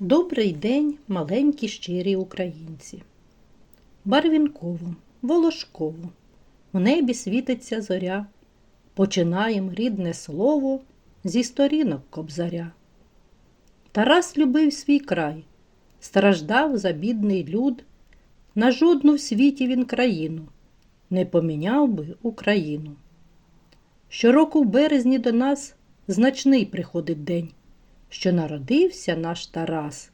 Добрий день, маленькі щирі українці. Барвінково, волошково, в небі світиться зоря. Починаєм рідне слово зі сторінок кобзаря. Тарас любив свій край, страждав за бідний люд. На жодну в світі він країну не поміняв би Україну. Щороку в березні до нас значний приходить день, що народився наш Тарас,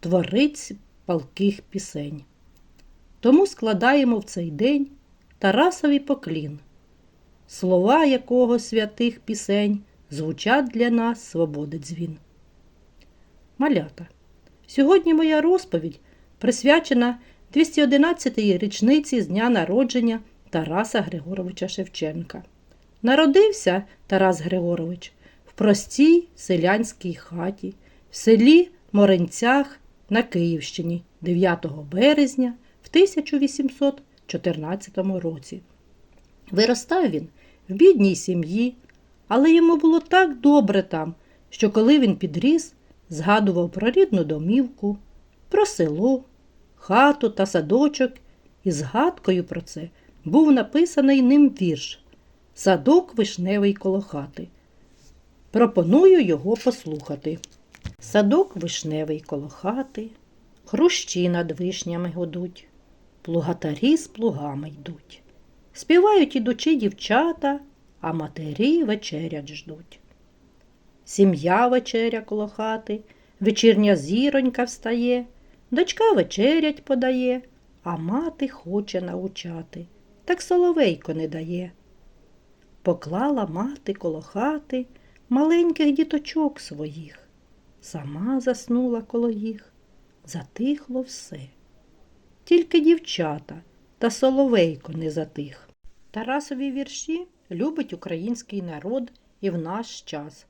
творець палких пісень. Тому складаємо в цей день Тарасові поклін, слова якого святих пісень звучать для нас свободи дзвін. Малята. Сьогодні моя розповідь присвячена 211-й річниці з дня народження Тараса Григоровича Шевченка. Народився Тарас Григорович простій селянській хаті в селі Моренцях на Київщині 9 березня в 1814 році. Виростав він в бідній сім'ї, але йому було так добре там, що коли він підріс, згадував про рідну домівку, про село, хату та садочок, і згадкою про це був написаний ним вірш Садок вишневий коло хати. Пропоную його послухати. Садок вишневий коло хати, хрущі над вишнями годуть, плугатарі з плугами йдуть. Співають ідучі дівчата, а матері вечерять ждуть. Сім'я вечеря коло хати, вечірня зіронька встає, дочка вечерять подає, а мати хоче научати, так соловейко не дає. Поклала мати коло хати маленьких діточок своїх, сама заснула коло їх, затихло все. Тільки дівчата та соловейко не затих. Тарасові вірші любить український народ і в наш час.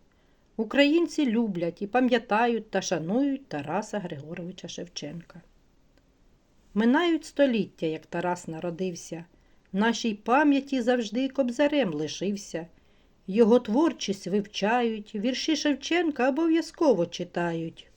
Українці люблять і пам'ятають та шанують Тараса Григоровича Шевченка. Минають століття, як Тарас народився, в нашій пам'яті завжди кобзарем лишився. Його творчість вивчають, вірші Шевченка обов'язково читають.